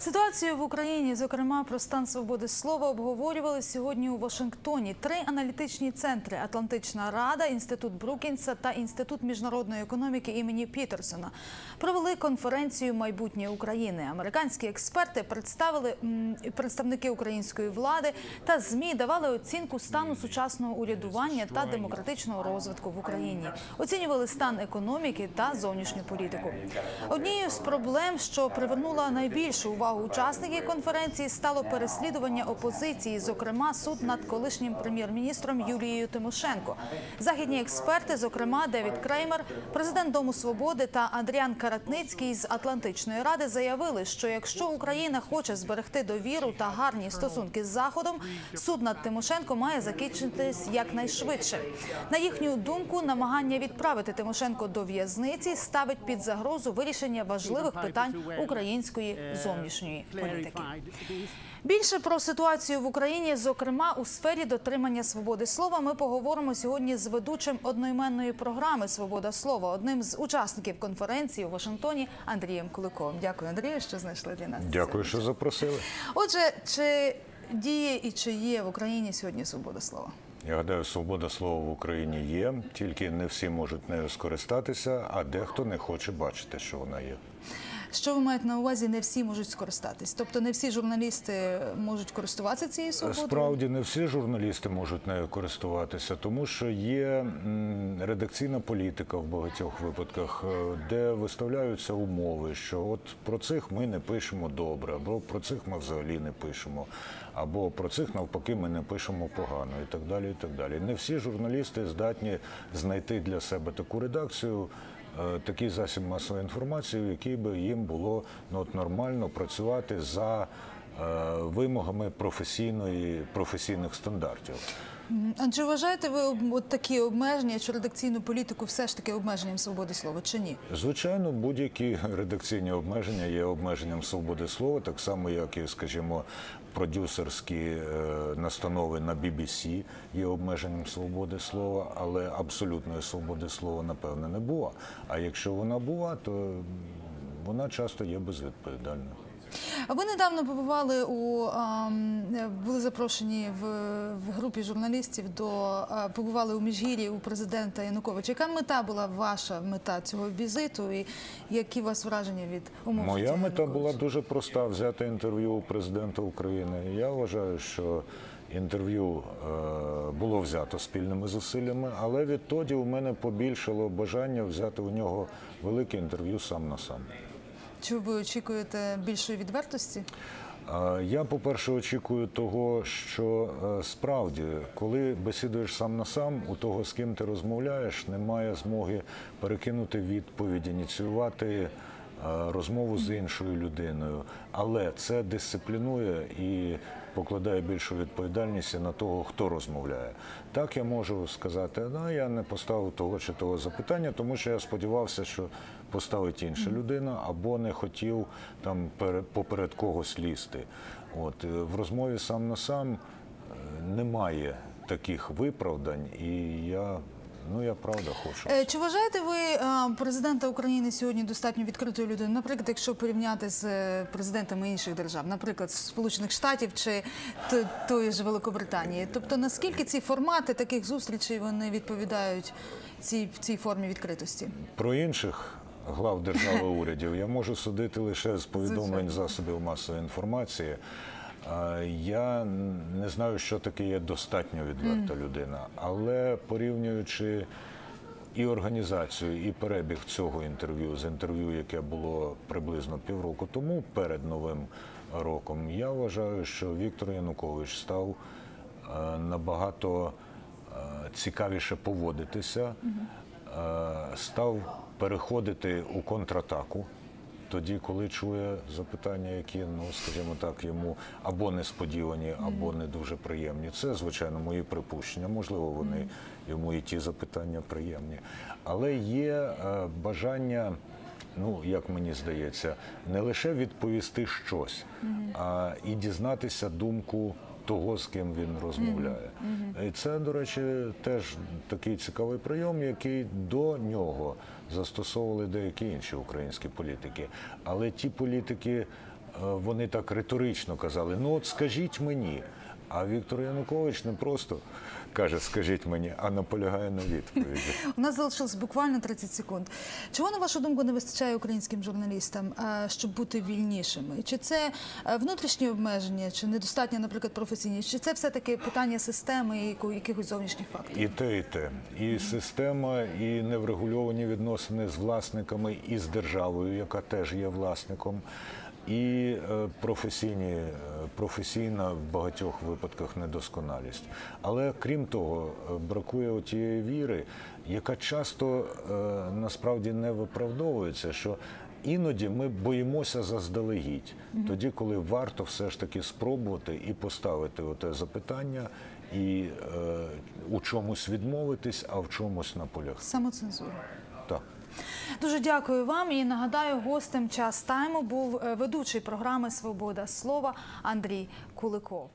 Ситуацію в Україні, зокрема про стан свободи слова, обговорювали сьогодні у Вашингтоні. Три аналітичні центри: Атлантична Рада, Інститут Брукінса та Інститут міжнародної економіки імені Пітерсона провели конференцію майбутнє України. Американські експерти представили представники української влади та змі давали оцінку стану сучасного урядування та демократичного розвитку в Україні. Оцінювали стан економіки та зовнішню політику. Однією з проблем, що привернула найбільшу увагу учасників конференції, стало переслідування опозиції, зокрема суд над колишнім прем'єр-міністром Юлією Тимошенко. Західні експерти, зокрема Девід Креймер, президент Дому Свободи та Андріан Каратницький з Атлантичної ради, заявили, що якщо Україна хоче зберегти довіру та гарні стосунки з Заходом, суд над Тимошенко має закінчитись якнайшвидше. На їхню думку, намагання відправити Тимошенко до в'язниці ставить під загрозу вирішення важливих питань української зовнішньої політики. Більше про ситуацію в Україні, зокрема у сфері дотримання свободи слова, ми поговоримо сьогодні з ведучим одноіменної програми Свобода слова, одним з учасників конференції у Вашингтоні Андрієм Куликовим. Дякую, Андрію, що знайшли для нас. Дякую, що запросили. Отже, чи діє і чи є в Україні сьогодні свобода слова? Я гадаю, свобода слова в Україні є, тільки не всі можуть нею скористатися, а дехто не хоче бачити, що вона є. Що ви маєте на увазі? Не всі можуть скористатись, тобто не всі журналісти можуть користуватися цією свободою? Справді не всі журналісти можуть нею користуватися, тому що є редакційна політика в багатьох випадках, е, де виставляються умови, що от про цих ми не пишемо добре, або про цих ми взагалі не пишемо, або про цих навпаки ми не пишемо погано, і так далі. І так далі. Не всі журналісти здатні знайти для себе таку редакцію. Е, Такий засіб масової інформації, в якій би їм було ну, от, нормально працювати за е, вимогами професійної професійних стандартів. Мгм. А чи вважаєте ви от такі обмеження чи редакційну політику все ж таки обмеженням свободи слова чи ні? Звичайно, будь-які редакційні обмеження є обмеженням свободи слова, так само як і, скажімо, продюсерські е, настанови на BBC є обмеженням свободи слова, але абсолютної свободи слова, напевне, не була. А якщо вона була, то вона часто є безвідповідальною. Ви недавно побували у е, були запрошені в, в групі журналістів до побували у Міжгір'ї у президента Януковича. Яка мета була ваша мета цього візиту, і які у вас враження від умов? Моя мета була дуже проста: взяти інтерв'ю у президента України. Я вважаю, що інтерв'ю е, було взято спільними зусиллями, але відтоді у мене побільшало бажання взяти у нього велике інтерв'ю сам на сам. Чи ви очікуєте більшої відвертості? Я, по-перше, очікую того, що е, справді, коли бесідуєш сам на сам, у того, з ким ти розмовляєш, немає змоги перекинути відповідь, ініціювати е, розмову з іншою людиною. Але це дисциплінує і покладає більшу відповідальність і на того, хто розмовляє. Так я можу сказати, ну я не поставив того чи того запитання, тому що я сподівався, що поставить інша людина, або не хотів там поперед когось лізти. От е, в розмові сам на сам е, немає таких виправдань, і я ну я правда хочу. Е, Чи вважаєте ви е, президента України сьогодні достатньо відкритою людиною? Наприклад, якщо порівняти з е, президентами інших держав, наприклад, Сполучених Штатів чи тої ж Великобританії? Тобто наскільки ці формати таких зустрічей вони відповідають цій цій формі відкритості? Про інших глав держави урядів я можу судити лише з повідомлень засобів масової інформації. Я не знаю, що таке є достатньо відверта людина, але порівнюючи і організацію, і перебіг цього інтерв'ю з інтерв'ю, яке було приблизно півроку тому перед новим роком, я вважаю, що Віктор Янукович став е, набагато е, цікавіше поводитися, е, став переходити у контратаку. Тоді, коли чує запитання, які, ну скажімо так, йому або несподівані, або не дуже приємні. Це, звичайно, мої припущення. Можливо, вони йому і ті запитання приємні. Але є е, бажання, ну як мені здається, не лише відповісти щось, а і дізнатися думку того, з ким він розмовляє. І це, до речі, теж такий цікавий прийом, який до нього застосовували деякі інші українські політики. Але ті політики. вони так риторично казали: ну от скажіть мені. А Віктор Янукович не просто каже, скажіть мені, а наполягає на відповіді. У нас залишилось буквально 30 секунд. Чого, на вашу думку, не вистачає українським журналістам, е, щоб бути вільнішими? Чи це е, внутрішні обмеження, чи недостатня, наприклад, професійність? Чи це все-таки питання системи і якихось зовнішніх факторів? І те, і те. І система, і неврегульовані відносини з власниками, і з державою, яка теж є власником, і е, професійні, е, професійна в багатьох випадках недосконалість. Але крім того, е, бракує тієї віри, яка часто насправді не виправдовується, що Іноді ми боїмося заздалегідь, тоді, коли варто все ж таки спробувати і поставити оте запитання, і е, у чомусь відмовитись, а в чомусь наполягти. Самоцензура. Так. Дуже дякую вам і нагадаю, гостем час тайму був е, ведучий програми Свобода слова Андрій Куликов.